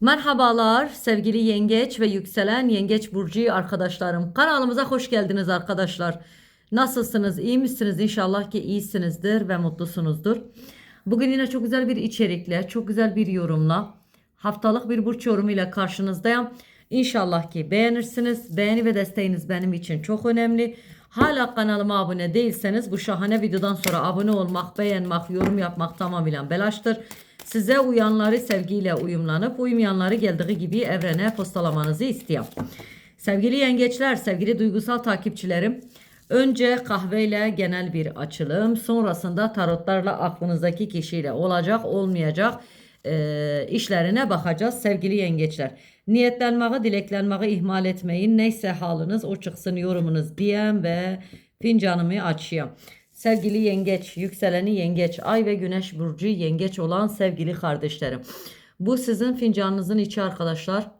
Merhabalar sevgili yengeç ve yükselen yengeç burcu arkadaşlarım. Kanalımıza hoş geldiniz arkadaşlar. Nasılsınız? İyi misiniz? İnşallah ki iyisinizdir ve mutlusunuzdur. Bugün yine çok güzel bir içerikle, çok güzel bir yorumla, haftalık bir burç yorumuyla karşınızdayım. İnşallah ki beğenirsiniz. Beğeni ve desteğiniz benim için çok önemli. Hala kanalıma abone değilseniz bu şahane videodan sonra abone olmak, beğenmek, yorum yapmak tamamıyla belaştır. Size uyanları sevgiyle uyumlanıp uymayanları geldiği gibi evrene postalamanızı istiyorum. Sevgili yengeçler, sevgili duygusal takipçilerim. Önce kahveyle genel bir açılım, sonrasında tarotlarla aklınızdaki kişiyle olacak, olmayacak e, işlerine bakacağız sevgili yengeçler. Niyetlenmeyi, dileklenmeyi ihmal etmeyin. Neyse haliniz o çıksın yorumunuz diyem ve fincanımı açayım. Sevgili yengeç, yükseleni yengeç, ay ve güneş burcu yengeç olan sevgili kardeşlerim. Bu sizin fincanınızın içi arkadaşlar.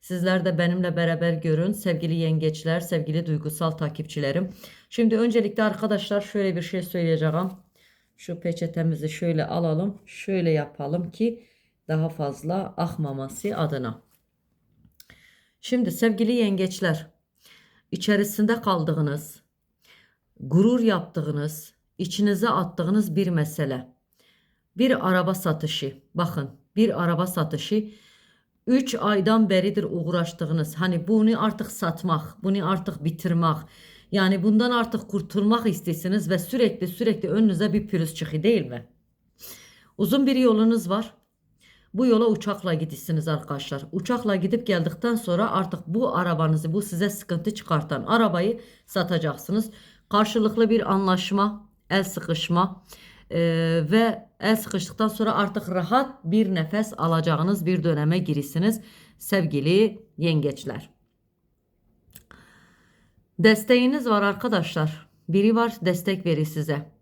Sizler de benimle beraber görün sevgili yengeçler, sevgili duygusal takipçilerim. Şimdi öncelikle arkadaşlar şöyle bir şey söyleyeceğim. Şu peçetemizi şöyle alalım, şöyle yapalım ki daha fazla akmaması adına. Şimdi sevgili yengeçler, içerisinde kaldığınız, gurur yaptığınız, içinize attığınız bir mesele. Bir araba satışı. Bakın, bir araba satışı 3 aydan beridir uğraştığınız hani bunu artık satmak, bunu artık bitirmek, yani bundan artık kurtulmak istiyorsunuz ve sürekli sürekli önünüze bir pürüz çıkıyor değil mi? Uzun bir yolunuz var. Bu yola uçakla gidiyorsunuz arkadaşlar. Uçakla gidip geldikten sonra artık bu arabanızı, bu size sıkıntı çıkartan arabayı satacaksınız. Karşılıklı bir anlaşma, el sıkışma e, ve el sıkıştıktan sonra artık rahat bir nefes alacağınız bir döneme girisiniz sevgili yengeçler. Desteğiniz var arkadaşlar. Biri var destek verir size.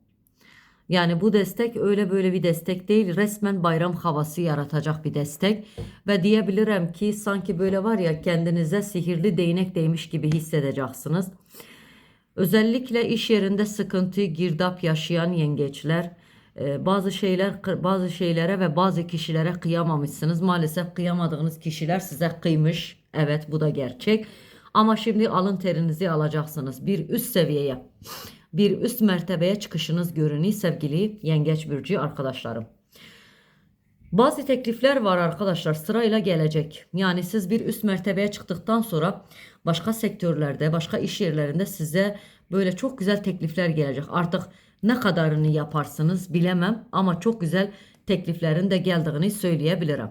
Yani bu destek öyle böyle bir destek değil. Resmen bayram havası yaratacak bir destek. Ve diyebilirim ki sanki böyle var ya kendinize sihirli değnek değmiş gibi hissedeceksiniz. Özellikle iş yerinde sıkıntı, girdap yaşayan yengeçler e, bazı şeyler bazı şeylere ve bazı kişilere kıyamamışsınız. Maalesef kıyamadığınız kişiler size kıymış. Evet bu da gerçek. Ama şimdi alın terinizi alacaksınız bir üst seviyeye. Bir üst mertebeye çıkışınız görünüyor sevgili yengeç burcu arkadaşlarım. Bazı teklifler var arkadaşlar sırayla gelecek. Yani siz bir üst mertebeye çıktıktan sonra başka sektörlerde, başka iş yerlerinde size böyle çok güzel teklifler gelecek. Artık ne kadarını yaparsınız bilemem ama çok güzel tekliflerin de geldiğini söyleyebilirim.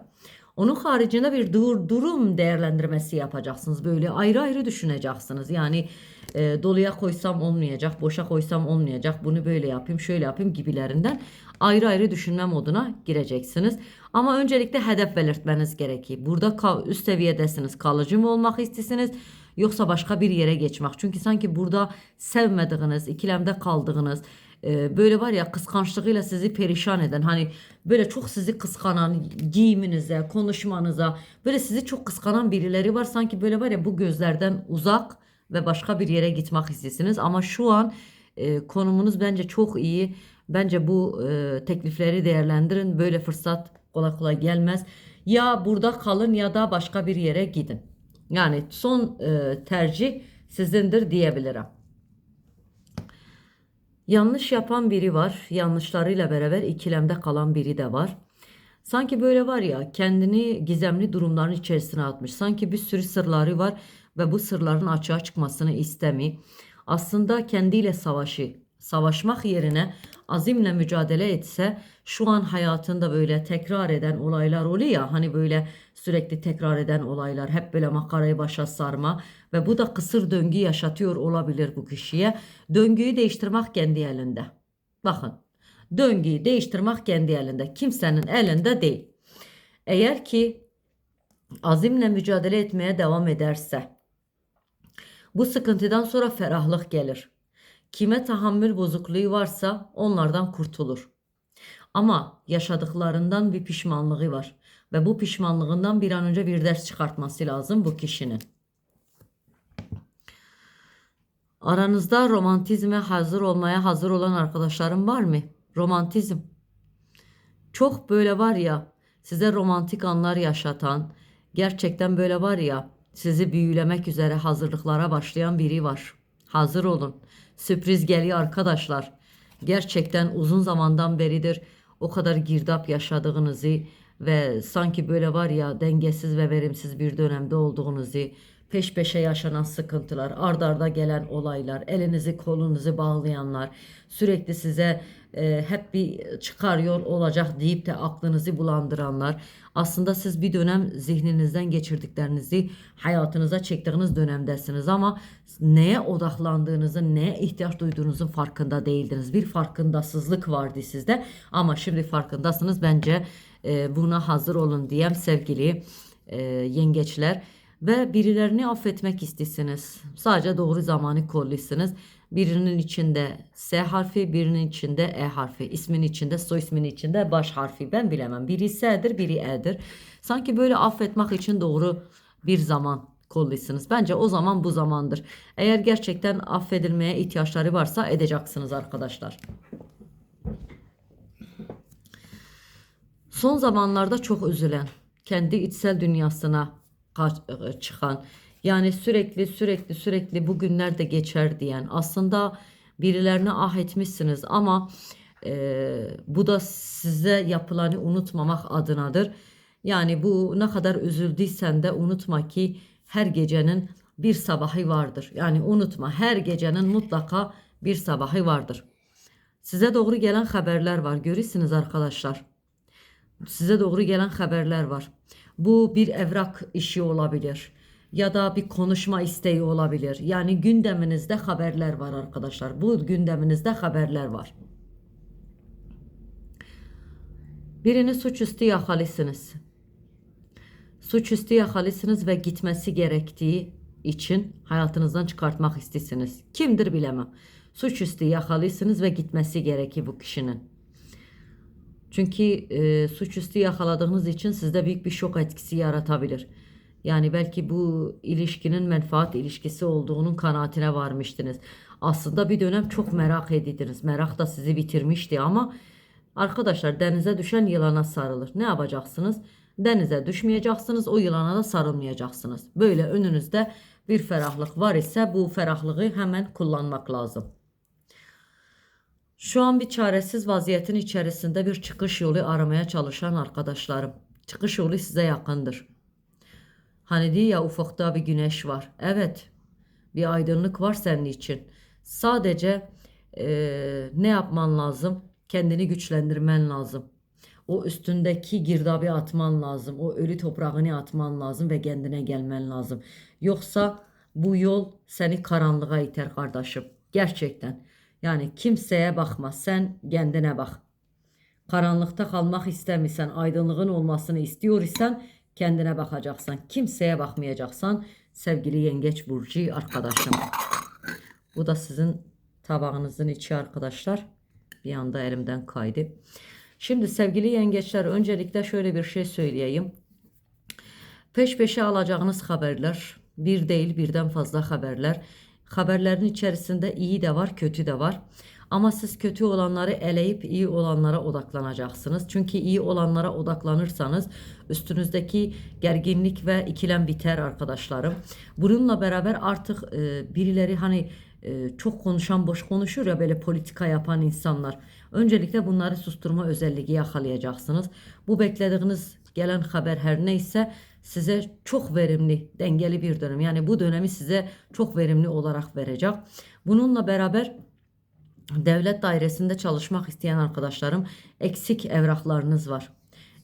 Onun haricinde bir dur, durum değerlendirmesi yapacaksınız. Böyle ayrı ayrı düşüneceksiniz. Yani e, doluya koysam olmayacak, boşa koysam olmayacak. Bunu böyle yapayım, şöyle yapayım gibilerinden ayrı ayrı düşünme moduna gireceksiniz. Ama öncelikle hedef belirtmeniz gerekiyor. Burada üst seviyedesiniz. Kalıcı mı olmak istiyorsunuz? Yoksa başka bir yere geçmek. Çünkü sanki burada sevmediğiniz, ikilemde kaldığınız, e, böyle var ya kıskançlığıyla sizi perişan eden hani böyle çok sizi kıskanan giyiminize, konuşmanıza böyle sizi çok kıskanan birileri var. Sanki böyle var ya bu gözlerden uzak ve başka bir yere gitmek istiyorsunuz. Ama şu an e, konumunuz bence çok iyi. Bence bu e, teklifleri değerlendirin. Böyle fırsat kolay kolay gelmez. Ya burada kalın ya da başka bir yere gidin. Yani son e, tercih sizindir diyebilirim. Yanlış yapan biri var. Yanlışlarıyla beraber ikilemde kalan biri de var. Sanki böyle var ya kendini gizemli durumların içerisine atmış. Sanki bir sürü sırları var ve bu sırların açığa çıkmasını istemiyor. Aslında kendiyle savaşı, savaşmak yerine azimle mücadele etse şu an hayatında böyle tekrar eden olaylar oluyor ya hani böyle sürekli tekrar eden olaylar hep böyle makarayı başa sarma ve bu da kısır döngü yaşatıyor olabilir bu kişiye. Döngüyü değiştirmek kendi elinde. Bakın döngüyü değiştirmek kendi elinde kimsenin elinde değil. Eğer ki azimle mücadele etmeye devam ederse bu sıkıntıdan sonra ferahlık gelir. Kime tahammül bozukluğu varsa onlardan kurtulur. Ama yaşadıklarından bir pişmanlığı var ve bu pişmanlığından bir an önce bir ders çıkartması lazım bu kişinin. Aranızda romantizme hazır olmaya hazır olan arkadaşlarım var mı? Romantizm. Çok böyle var ya size romantik anlar yaşatan, Gerçekten böyle var ya sizi büyülemek üzere hazırlıklara başlayan biri var. Hazır olun. Sürpriz geliyor arkadaşlar. Gerçekten uzun zamandan beridir o kadar girdap yaşadığınızı ve sanki böyle var ya dengesiz ve verimsiz bir dönemde olduğunuzu, peş peşe yaşanan sıkıntılar, ard arda gelen olaylar, elinizi kolunuzu bağlayanlar, sürekli size e, hep bir çıkar yol olacak deyip de aklınızı bulandıranlar. Aslında siz bir dönem zihninizden geçirdiklerinizi hayatınıza çektiğiniz dönemdesiniz ama neye odaklandığınızın, neye ihtiyaç duyduğunuzun farkında değildiniz. Bir farkındasızlık vardı sizde ama şimdi farkındasınız. Bence e, buna hazır olun diyem sevgili e, yengeçler ve birilerini affetmek istesiniz. Sadece doğru zamanı kolluyorsunuz. Birinin içinde S harfi, birinin içinde E harfi, ismin içinde, soy ismin içinde baş harfi. Ben bilemem. Biri S'dir, biri E'dir. Sanki böyle affetmek için doğru bir zaman kolluyorsunuz. Bence o zaman bu zamandır. Eğer gerçekten affedilmeye ihtiyaçları varsa edeceksiniz arkadaşlar. Son zamanlarda çok üzülen, kendi içsel dünyasına çıkan, yani sürekli sürekli sürekli bugünler de geçer diyen, aslında birilerine ah etmişsiniz ama e, bu da size yapılanı unutmamak adınadır. Yani bu ne kadar üzüldüysen de unutma ki her gecenin bir sabahı vardır. Yani unutma her gecenin mutlaka bir sabahı vardır. Size doğru gelen haberler var. Görürsünüz arkadaşlar size doğru gelen haberler var. Bu bir evrak işi olabilir ya da bir konuşma isteği olabilir. Yani gündeminizde haberler var arkadaşlar. Bu gündeminizde haberler var. Birini suçüstü yakalısınız. Suçüstü yakalısınız ve gitmesi gerektiği için hayatınızdan çıkartmak istesiniz. Kimdir bilemem. Suçüstü yakalısınız ve gitmesi gerekir bu kişinin. Çünkü e, suçüstü yakaladığınız için sizde büyük bir şok etkisi yaratabilir. Yani belki bu ilişkinin menfaat ilişkisi olduğunun kanaatine varmıştınız. Aslında bir dönem çok merak edildiniz. Merak da sizi bitirmişti ama arkadaşlar denize düşen yılana sarılır. Ne yapacaksınız? Denize düşmeyeceksiniz, o yılana da sarılmayacaksınız. Böyle önünüzde bir ferahlık var ise bu ferahlığı hemen kullanmak lazım. Şu an bir çaresiz vaziyetin içerisinde bir çıkış yolu aramaya çalışan arkadaşlarım. Çıkış yolu size yakındır. Hani diyor ya ufukta bir güneş var. Evet bir aydınlık var senin için. Sadece eee, ne yapman lazım? Kendini güçlendirmen lazım. O üstündeki girdabı atman lazım. O ölü toprağını atman lazım ve kendine gelmen lazım. Yoksa bu yol seni karanlığa iter kardeşim. Gerçekten. Yani kimseye bakma. Sen kendine bak. Karanlıkta kalmak istemiyorsan, aydınlığın olmasını istiyorsan kendine bakacaksan. Kimseye bakmayacaksan sevgili yengeç burcu arkadaşım. Bu da sizin tabağınızın içi arkadaşlar. Bir anda elimden kaydı. Şimdi sevgili yengeçler öncelikle şöyle bir şey söyleyeyim. Peş peşe alacağınız haberler bir değil birden fazla haberler. Haberlerin içerisinde iyi de var kötü de var. Ama siz kötü olanları eleyip iyi olanlara odaklanacaksınız. Çünkü iyi olanlara odaklanırsanız üstünüzdeki gerginlik ve ikilem biter arkadaşlarım. Bununla beraber artık e, birileri hani e, çok konuşan boş konuşur ya böyle politika yapan insanlar. Öncelikle bunları susturma özelliği yakalayacaksınız. Bu beklediğiniz gelen haber her neyse size çok verimli, dengeli bir dönem. Yani bu dönemi size çok verimli olarak verecek. Bununla beraber devlet dairesinde çalışmak isteyen arkadaşlarım eksik evraklarınız var.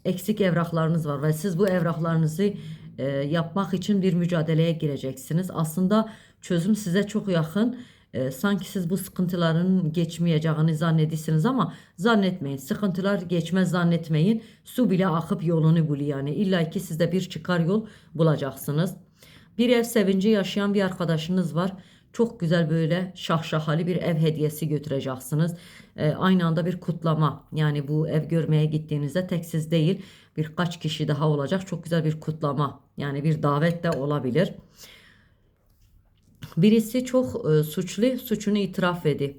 Eksik evraklarınız var ve siz bu evraklarınızı e, yapmak için bir mücadeleye gireceksiniz. Aslında çözüm size çok yakın. E, sanki siz bu sıkıntıların geçmeyeceğini zannediyorsunuz ama zannetmeyin. Sıkıntılar geçmez zannetmeyin. Su bile akıp yolunu buluyor yani. İlla ki sizde bir çıkar yol bulacaksınız. Bir ev sevinci yaşayan bir arkadaşınız var. Çok güzel böyle şahşahalı bir ev hediyesi götüreceksiniz. Ee, aynı anda bir kutlama. Yani bu ev görmeye gittiğinizde tek siz değil birkaç kişi daha olacak. Çok güzel bir kutlama. Yani bir davet de olabilir. Birisi çok e, suçlu, suçunu itiraf edi.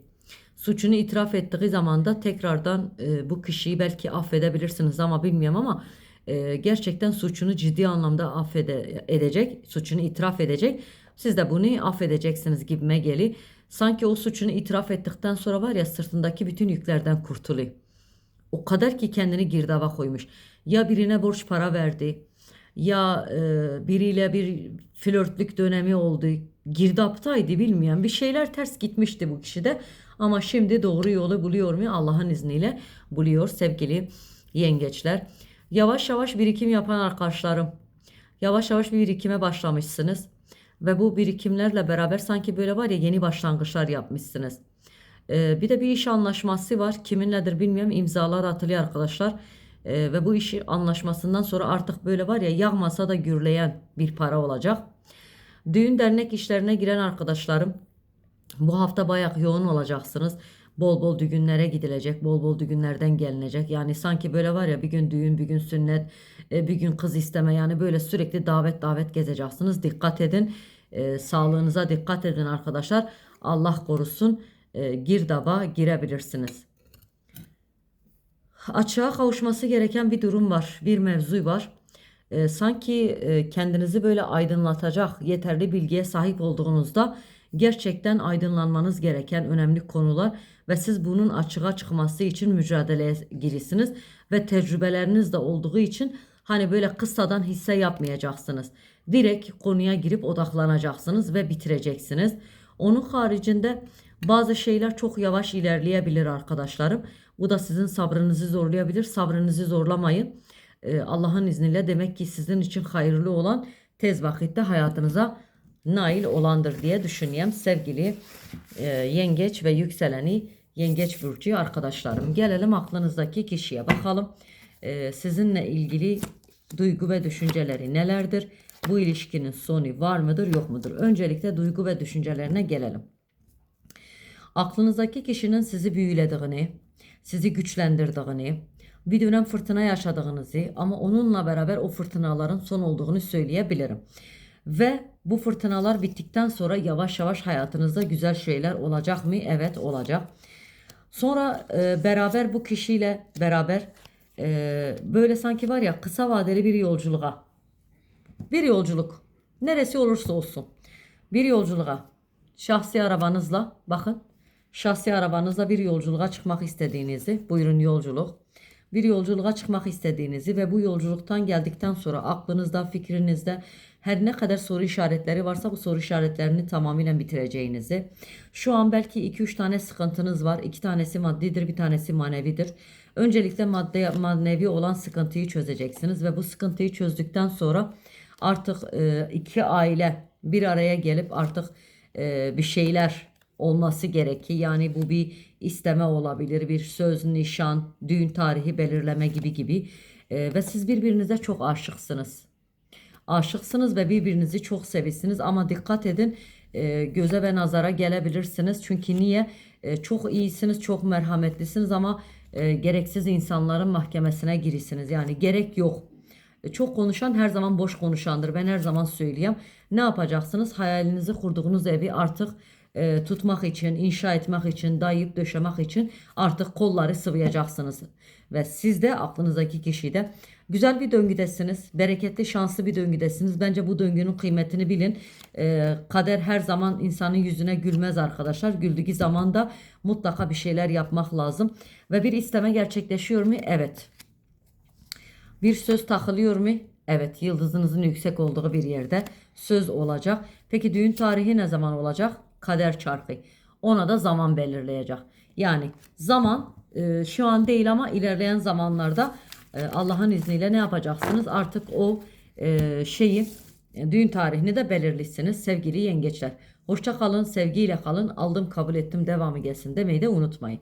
Suçunu itiraf ettiği zaman da tekrardan e, bu kişiyi belki affedebilirsiniz ama bilmiyorum ama e, gerçekten suçunu ciddi anlamda affede edecek, suçunu itiraf edecek. Siz de bunu affedeceksiniz gibime geliyor. Sanki o suçunu itiraf ettikten sonra var ya sırtındaki bütün yüklerden kurtuluyor. O kadar ki kendini girdaba koymuş. Ya birine borç para verdi ya e, biriyle bir flörtlük dönemi oldu. Girdaptaydı bilmeyen bir şeyler ters gitmişti bu kişide. Ama şimdi doğru yolu buluyor mu? Allah'ın izniyle buluyor sevgili yengeçler. Yavaş yavaş birikim yapan arkadaşlarım. Yavaş yavaş bir birikime başlamışsınız. Ve bu birikimlerle beraber sanki böyle var ya yeni başlangıçlar yapmışsınız. Ee, bir de bir iş anlaşması var. Kiminledir bilmiyorum. İmzalar atılıyor arkadaşlar. Ee, ve bu iş anlaşmasından sonra artık böyle var ya yağmasa da gürleyen bir para olacak. Düğün dernek işlerine giren arkadaşlarım bu hafta bayağı yoğun olacaksınız. Bol bol düğünlere gidilecek, bol bol düğünlerden gelinecek. Yani sanki böyle var ya bir gün düğün, bir gün sünnet, e, bir gün kız isteme. Yani böyle sürekli davet davet gezeceksiniz. Dikkat edin, e, sağlığınıza dikkat edin arkadaşlar. Allah korusun, e, girdaba girebilirsiniz. Açığa kavuşması gereken bir durum var, bir mevzu var. Ee, sanki e, kendinizi böyle aydınlatacak yeterli bilgiye sahip olduğunuzda gerçekten aydınlanmanız gereken önemli konular ve siz bunun açığa çıkması için mücadeleye girisiniz ve tecrübeleriniz de olduğu için hani böyle kıssadan hisse yapmayacaksınız. Direkt konuya girip odaklanacaksınız ve bitireceksiniz. Onun haricinde bazı şeyler çok yavaş ilerleyebilir arkadaşlarım. Bu da sizin sabrınızı zorlayabilir. Sabrınızı zorlamayın. Ee, Allah'ın izniyle demek ki sizin için hayırlı olan tez vakitte hayatınıza nail olandır diye düşünüyorum sevgili e, yengeç ve yükseleni yengeç burcu arkadaşlarım. Gelelim aklınızdaki kişiye bakalım. Ee, sizinle ilgili duygu ve düşünceleri nelerdir? Bu ilişkinin sonu var mıdır yok mudur? Öncelikle duygu ve düşüncelerine gelelim. Aklınızdaki kişinin sizi büyülediğini, sizi güçlendirdiğini, bir dönem fırtına yaşadığınızı ama onunla beraber o fırtınaların son olduğunu söyleyebilirim. Ve bu fırtınalar bittikten sonra yavaş yavaş hayatınızda güzel şeyler olacak mı? Evet olacak. Sonra e, beraber bu kişiyle beraber e, böyle sanki var ya kısa vadeli bir yolculuğa. Bir yolculuk. Neresi olursa olsun. Bir yolculuğa. Şahsi arabanızla bakın. Şahsi arabanızla bir yolculuğa çıkmak istediğinizi. Buyurun yolculuk bir yolculuğa çıkmak istediğinizi ve bu yolculuktan geldikten sonra aklınızda, fikrinizde her ne kadar soru işaretleri varsa bu soru işaretlerini tamamıyla bitireceğinizi. Şu an belki 2-3 tane sıkıntınız var. 2 tanesi maddidir, bir tanesi manevidir. Öncelikle madde manevi olan sıkıntıyı çözeceksiniz ve bu sıkıntıyı çözdükten sonra artık e, iki aile bir araya gelip artık e, bir şeyler olması gerekir. Yani bu bir isteme olabilir, bir söz, nişan, düğün tarihi belirleme gibi gibi. Ee, ve siz birbirinize çok aşıksınız. Aşıksınız ve birbirinizi çok sevirsiniz ama dikkat edin e, göze ve nazara gelebilirsiniz. Çünkü niye? E, çok iyisiniz, çok merhametlisiniz ama e, gereksiz insanların mahkemesine girisiniz. Yani gerek yok. E, çok konuşan her zaman boş konuşandır. Ben her zaman söyleyeyim. Ne yapacaksınız? Hayalinizi kurduğunuz evi artık e, tutmak için, inşa etmek için, dayayıp döşemek için artık kolları sıvayacaksınız. Ve siz de aklınızdaki kişi de güzel bir döngüdesiniz. Bereketli, şanslı bir döngüdesiniz. Bence bu döngünün kıymetini bilin. E, kader her zaman insanın yüzüne gülmez arkadaşlar. Güldüğü zaman da mutlaka bir şeyler yapmak lazım. Ve bir isteme gerçekleşiyor mu? Evet. Bir söz takılıyor mu? Evet, yıldızınızın yüksek olduğu bir yerde söz olacak. Peki düğün tarihi ne zaman olacak? Kader çarkı. Ona da zaman belirleyecek. Yani zaman e, şu an değil ama ilerleyen zamanlarda e, Allah'ın izniyle ne yapacaksınız? Artık o e, şeyi e, düğün tarihini de belirlisiniz sevgili yengeçler. Hoşça kalın, sevgiyle kalın. Aldım, kabul ettim, devamı gelsin demeyi de unutmayın.